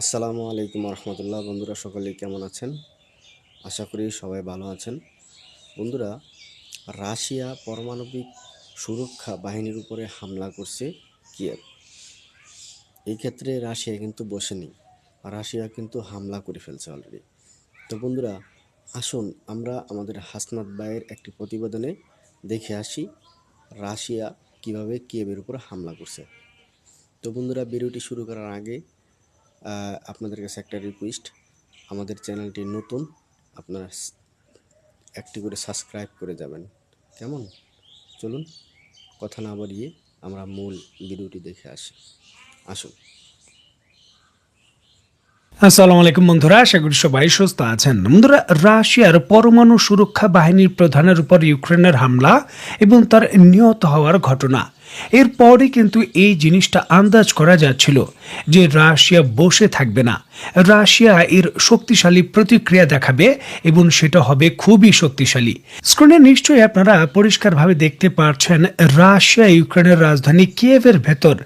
আসসালামু আলাইকুম রহমতুল্লাহ। বন্ধুরা, সকলেই কেমন আছেন? আশা করি সবাই ভালো আছেন। বন্ধুরা, রাশিয়া পারমাণবিক সুরক্ষা বাহিনীর উপরে হামলা করছে কিয়েভ। এই ক্ষেত্রে রাশিয়া কিন্তু বসেনি। রাশিয়া কিন্তু হামলা করে ফেলছে অলরেডি তো বন্ধুরা, আসুন আমরা আমাদের হাসনাত ভাইয়ের একটি প্রতিবেদনে দেখে আসি রাশিয়া কীভাবে কিয়েভের উপর হামলা করছে। তো বন্ধুরা, ভিডিওটি শুরু করার আগে আপনাদের কাছে একটা রিকোয়েস্ট আমাদের চ্যানেলটি নতুন, আপনারা একটি করে সাবস্ক্রাইব করে যাবেন। কেমন? চলুন, কথা না বাড়িয়ে আমরা মূল ভিডিওটি দেখে আসি। আসুন। আসসালামু আলাইকুম বন্ধুরা, আশা করি সবাই সুস্থ আছেন। বন্ধুরা, রাশিয়ার পরমাণু সুরক্ষা বাহিনীর প্রধানের উপর ইউক্রেনের হামলা এবং তার নিহত হওয়ার ঘটনা। এরপরই কিন্তু এই জিনিসটা আন্দাজ করা যাচ্ছিল যে রাশিয়া বসে থাকবে না। রাশিয়া এর শক্তিশালী প্রতিক্রিয়া দেখাবে এবং সেটা হবে খুবই শক্তিশালী। স্ক্রিনে নিশ্চয়ই আপনারা পরিষ্কারভাবে দেখতে পাচ্ছেন রাশিয়া ইউক্রেনের রাজধানী কিয়েভের ভেতর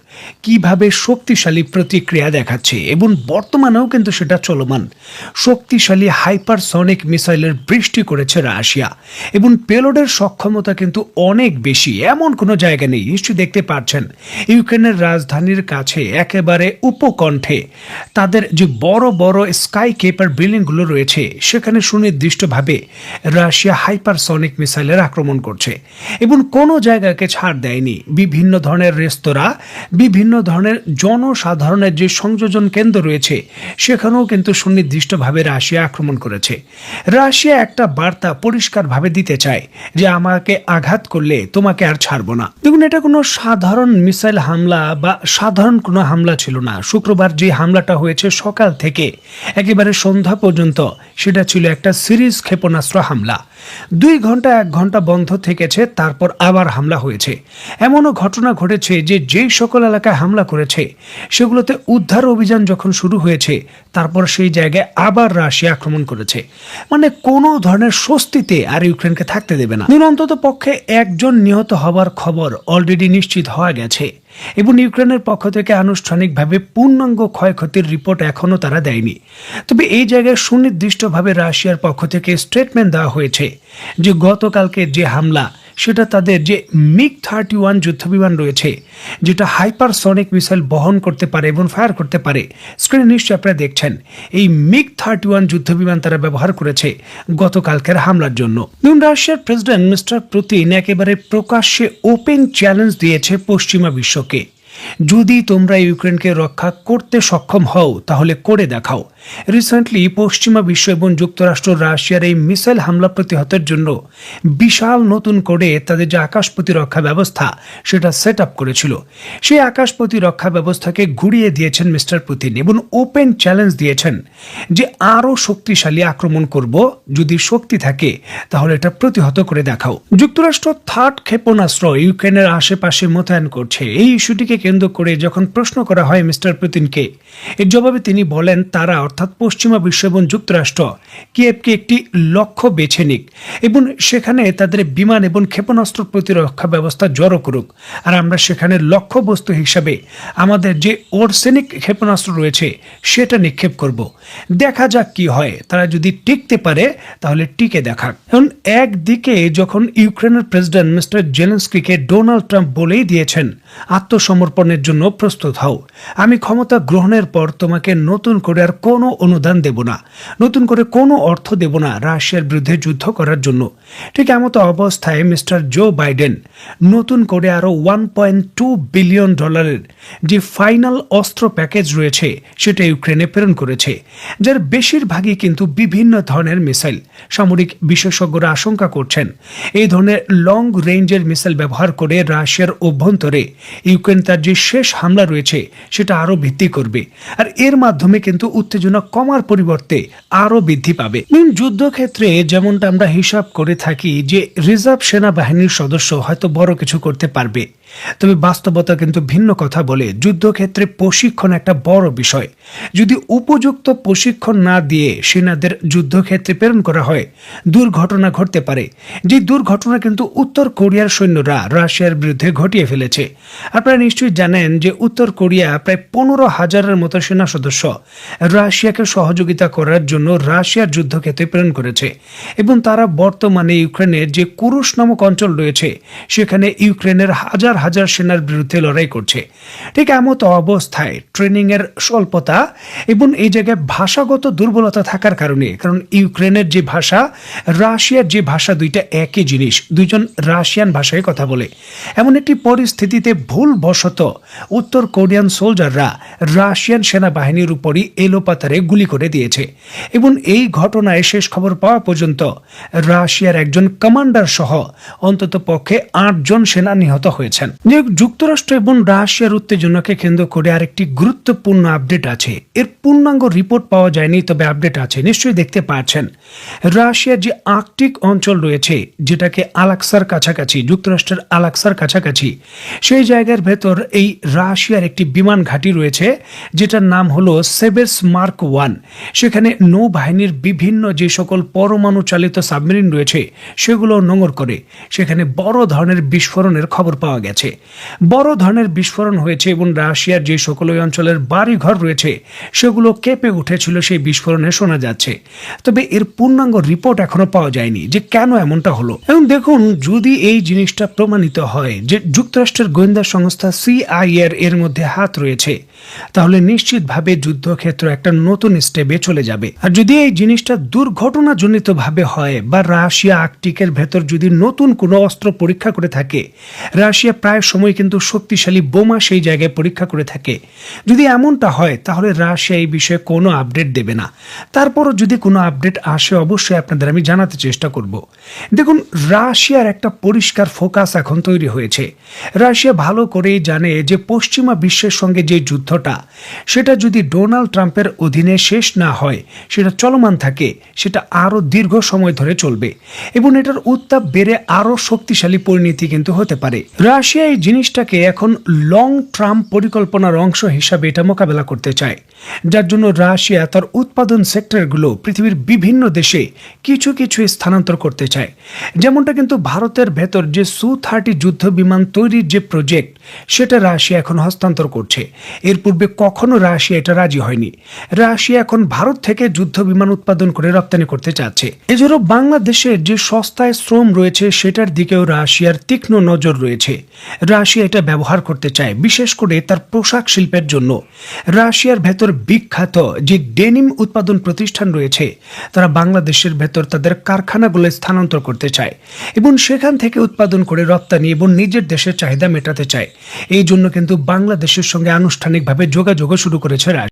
কীভাবে শক্তিশালী প্রতিক্রিয়া দেখাচ্ছে এবং বর্তমানেও কিন্তু সেটা চলমান। শক্তিশালী হাইপারসনিক মিসাইলের বৃষ্টি করেছে রাশিয়া এবং পেলোডের সক্ষমতা কিন্তু অনেক বেশি, এমন কোনো জায়গা নেই। দেখতে পাচ্ছেন ইউক্রেনের রাজধানীর কাছে একেবারে উপকণ্ঠে তাদের যে বড় বড় স্কাই কেপার বিল্ডিংগুলো রয়েছে, সেখানে সুনির্দিষ্টভাবে রাশিয়া হাইপারসনিক মিসাইলের আক্রমণ করছে এবং কোনো জায়গাকে ছাড় দেয়নি। বিভিন্ন ধরনের রেস্তোরাঁ, বিভিন্ন ধরনের জনসাধারণের যে সংযোজন কেন্দ্র রয়েছে, সেখানেও কিন্তু সুনির্দিষ্টভাবে রাশিয়া আক্রমণ করেছে। রাশিয়া একটা বার্তা পরিষ্কারভাবে দিতে চায় যে, আমাকে আঘাত করলে তোমাকে আর ছাড়বো না। দেখুন, এটা কোনো সাধারণ মিসাইল হামলা বা সাধারণ কোনো হামলা ছিল না। শুক্রবার যে হামলাটা হয়েছে সকাল থেকে, একেবারে সন্ধ্যা পর্যন্ত, সেটা ছিল একটা সিরিজ ক্ষেপণাস্ত্র হামলা। দুই ঘণ্টা, এক ঘণ্টা বন্ধ থেকেছে, তারপর আবার হামলা হয়েছে। এমনও ঘটনা ঘটেছে যে যেই সকল এলাকায় হামলা করেছে, সেগুলোতে উদ্ধার অভিযান যখন শুরু হয়েছে, তারপর সেই জায়গায় আবার রাশিয়া আক্রমণ করেছে। মানে কোনো ধরনের স্বস্তিতে আর ইউক্রেনকে থাকতে দেবে না। অন্তত পক্ষে একজন নিহত হবার খবর অলরেডি নিশ্চিত হওয়া গেছে। এবং ইউক্রেনের পক্ষ থেকে আনুষ্ঠানিকভাবে পূর্ণাঙ্গ ক্ষয়ক্ষতির রিপোর্ট এখনও তারা দেয়নি। তবে এই জায়গায় সুনির্দিষ্টভাবে রাশিয়ার পক্ষ থেকে স্টেটমেন্ট দেওয়া হয়েছে যে গতকালকে যে হামলা সেটা তাদের যে মিগ থার্টি ওয়ান যুদ্ধবিমান রয়েছে, যেটা হাইপারসনিক মিসাইল বহন করতে পারে এবং ফায়ার করতে পারে স্ক্রিনে নিশ্চয়ই আপনারা দেখছেন। এই মিগ থার্টি ওয়ান যুদ্ধবিমান তারা ব্যবহার করেছে গতকালকের হামলার জন্য। রাশিয়ার প্রেসিডেন্ট মিস্টার পুতিন একেবারে প্রকাশ্যে ওপেন চ্যালেঞ্জ দিয়েছে পশ্চিমা বিশ্বকে। যদি তোমরা ইউক্রেনকে রক্ষা করতে সক্ষম হও, তাহলে করে দেখাও। রিসেন্টলি পশ্চিমা বিশ্ব এবং যুক্তরাষ্ট্র রাশিয়ার এই মিসাইল হামলা প্রতিহতের জন্য বিশাল নতুন করে তাদের যে আকাশ প্রতিরক্ষা ব্যবস্থা, সেটা সেট আপ করেছিল। সেই আকাশ প্রতিরক্ষা ব্যবস্থাকে ঘুরিয়ে দিয়েছেন মিস্টার পুতিন এবং ওপেন চ্যালেঞ্জ দিয়েছেন যে আরও শক্তিশালী আক্রমণ করব। যদি শক্তি থাকে, তাহলে এটা প্রতিহত করে দেখাও। যুক্তরাষ্ট্র থার্ড ক্ষেপণাস্ত্র ইউক্রেনের আশেপাশে মোতায়েন করছে। এই ইস্যুটিকে কেন্দ্র করে যখন প্রশ্ন করা হয় মিস্টার পুতিনকে, এর জবাবে তিনি বলেন, তারা অর্থাৎ পশ্চিমা বিশ্ব এবং যুক্তরাষ্ট্র, কিয়েভকে একটি লক্ষ্য বেছে নিক এবং সেখানে তাদের বিমান এবং ক্ষেপণাস্ত্র প্রতিরক্ষা ব্যবস্থা জড়ো করুক। আর আমরা সেখানে লক্ষ্যবস্তু হিসাবে আমাদের যে ওরসেনিক ক্ষেপণাস্ত্র রয়েছে, সেটা নিক্ষেপ করব। দেখা যাক কি হয়। তারা যদি টিকতে পারে, তাহলে টিকে দেখাক। এখন একদিকে যখন ইউক্রেনের প্রেসিডেন্ট মিস্টার জেলেন্সকিকে ডোনাল্ড ট্রাম্প বলেই দিয়েছেন আত্মসমর্পণের জন্য প্রস্তুত হও। আমি ক্ষমতা গ্রহণের পর তোমাকে নতুন করে আর কোনো অনুদান দেব না। নতুন করে কোনো অর্থ দেব না রাশিয়ার বিরুদ্ধে যুদ্ধ করার জন্য। ঠিক এমতো অবস্থায় মিস্টার জো বাইডেন নতুন করে আরও ওয়ান পয়েন্ট টু বিলিয়ন ডলারের যে ফাইনাল অস্ত্র প্যাকেজ রয়েছে, সেটা ইউক্রেনে প্রেরণ করেছে, যার বেশিরভাগই কিন্তু বিভিন্ন ধরনের মিসাইল, সামরিক বিশেষজ্ঞরা আশঙ্কা করছেন। এই ধরনের লং রেঞ্জের মিসাইল ব্যবহার করে রাশিয়ার অভ্যন্তরে ইউক্রেন তার যে শেষ হামলা রয়েছে, সেটা আরও বৃদ্ধি করবে। আর এর মাধ্যমে কিন্তু উত্তেজনা কমার পরিবর্তে আরও বৃদ্ধি পাবে। যুদ্ধক্ষেত্রে যেমনটা আমরা হিসাব করে থাকি যে রিজার্ভ সেনাবাহিনীর সদস্য হয়তো বড় কিছু করতে পারবে। তবে বাস্তবতা কিন্তু ভিন্ন কথা বলে যুদ্ধক্ষেত্রে প্রশিক্ষণ একটা বড় বিষয়। যদি উপযুক্ত প্রশিক্ষণ না দিয়ে সেনাদের যুদ্ধক্ষেত্রে প্রেরণ করা হয়, দুর্ঘটনা ঘটতে পারে। যে দুর্ঘটনা কিন্তু উত্তর কোরিয়ার সৈন্যরা রাশিয়ার বিরুদ্ধে ঘটিয়ে ফেলেছে। আপনারা নিশ্চয়ই জানেন যে উত্তর কোরিয়া প্রায় পনেরো হাজারের মতো সেনা সদস্য রাশিয়াকে সহযোগিতা করার জন্য রাশিয়ার যুদ্ধক্ষেত্রে প্রেরণ করেছে এবং তারা বর্তমানে ইউক্রেনের যে কুরুশ নামক অঞ্চল রয়েছে, সেখানে ইউক্রেনের হাজার হাজার সেনার বিরুদ্ধে লড়াই করছে। ঠিক এমত অবস্থায় ট্রেনিংয়ের স্বল্পতা এবং এই জায়গায় ভাষাগত দুর্বলতা থাকার কারণে, কারণ ইউক্রেনের যে ভাষা, রাশিয়ার যে ভাষা দুইটা একই জিনিস, দুইজন রাশিয়ান ভাষায় কথা বলে। এমন একটি পরিস্থিতিতে ভুলবশত উত্তর কোরিয়ান সোলজাররা রাশিয়ান সেনাবাহিনীর উপরই এলোপাতারে গুলি করে দিয়েছে এবং এই ঘটনায় শেষ খবর পাওয়া পর্যন্ত রাশিয়ার একজন কমান্ডার সহ অন্তত পক্ষে আটজন সেনা নিহত হয়েছেন। যুক্তরাষ্ট্র এবং রাশিয়ার উত্তেজনাকে কেন্দ্র করে আরেকটি গুরুত্বপূর্ণ আপডেট আছে। এর পূর্ণাঙ্গ রিপোর্ট পাওয়া যায়নি, তবে আপডেট আছে, নিশ্চয়ই দেখতে পাচ্ছেন। রাশিয়ার যে আর্কটিক অঞ্চল রয়েছে, যেটাকে আলাক্সার কাছাকাছি, যুক্তরাষ্ট্রের আলাক্সার কাছাকাছি, সেই জায়গার ভেতর এই রাশিয়ার একটি বিমান ঘাঁটি রয়েছে, যেটার নাম হলো সেবেস মার্ক ওয়ান। সেখানে নৌবাহিনীর বিভিন্ন যে সকল পরমাণু চালিত সাবমেরিন রয়েছে, সেগুলো নোঙর করে। সেখানে বড় ধরনের বিস্ফোরণের খবর পাওয়া গেছে। বড় ধরনের বিস্ফোরণ হয়েছে এবং রাশিয়ার যে সকল ওই অঞ্চলের বাড়িঘর রয়েছে, সেগুলো কেঁপে উঠেছিল সেই বিস্ফোরণে শোনা যাচ্ছে। তবে এর পূর্ণাঙ্গ রিপোর্ট এখনও পাওয়া যায়নি যে কেন এমনটা হলো। এবং দেখুন, যদি এই জিনিসটা প্রমাণিত হয় যে যুক্তরাষ্ট্রের গোয়েন্দা সংস্থা সিআইএর এর মধ্যে হাত রয়েছে। তাহলে নিশ্চিতভাবে যুদ্ধক্ষেত্র একটা নতুন স্টেপে চলে যাবে। আর যদি এই জিনিসটা দুর্ঘটনাজনিত ভাবে হয় বা রাশিয়া আর্কটিকের ভেতর যদি নতুন কোনো অস্ত্র পরীক্ষা করে থাকে, রাশিয়া প্রায় সময় কিন্তু শক্তিশালী বোমা সেই জায়গায় পরীক্ষা করে থাকে। যদি এমনটা হয়, তাহলে রাশিয়া এই বিষয়ে কোনো আপডেট দেবে না। তারপরও যদি কোনো আপডেট আসে, অবশ্যই আপনাদের আমি জানাতে চেষ্টা করব। দেখুন, রাশিয়ার একটা পরিষ্কার ফোকাস এখন তৈরি হয়েছে। রাশিয়া ভালো করেই জানে যে পশ্চিমা বিশ্বের সঙ্গে যে যুদ্ধটা, সেটা যদি ডোনাল্ড ট্রাম্পের অধীনে শেষ না হয়, সেটা চলমান থাকে, সেটা আরও দীর্ঘ সময় ধরে চলবে। এবং এটার উত্তাপ বেড়ে আরও শক্তিশালী পরিণতি কিন্তু হতে পারে। রাশিয়া এই জিনিসটাকে এখন লং ট্রাম্প পরিকল্পনার অংশ হিসাবে এটা মোকাবেলা করতে চায়। যার জন্য রাশিয়া তার উৎপাদন সেক্টরগুলো পৃথিবীর বিভিন্ন দেশে কিছু কিছু স্থানান্তর করতে চায়। যেমনটা কিন্তু ভারতের ভেতর যে সু থার্টি যুদ্ধ বিমান তৈরির যে প্রজেক্ট, সেটা রাশিয়া এখন হস্তান্তর করছে। এর পূর্বে কখনো রাশিয়া এটা রাজি হয়নি। রাশিয়া এখন ভারত থেকে যুদ্ধ বিমান উৎপাদন করে রপ্তানি করতে চাচ্ছে। এছাড়াও বাংলাদেশের যে সস্তায় শ্রম রয়েছে, সেটার দিকেও রাশিয়ার তীক্ষ্ণ নজর রয়েছে। রাশিয়া এটা ব্যবহার করতে চায়, বিশেষ করে তার পোশাক শিল্পের জন্য। রাশিয়ার ভেতর বিখ্যাত যে ডেনিম উৎপাদন প্রতিষ্ঠান রয়েছে, তারা বাংলাদেশের ভেতর তাদের কারখানাগুলো স্থানান্তর করতে চায় এবং সেখান থেকে উৎপাদন করে রপ্তানি এবং নিজের দেশের চাহিদা মেটাতে চায়। এই জন্য কিন্তু বাংলাদেশের সঙ্গে আনুষ্ঠানিকভাবে যোগাযোগও শুরু করেছে রাশিয়া।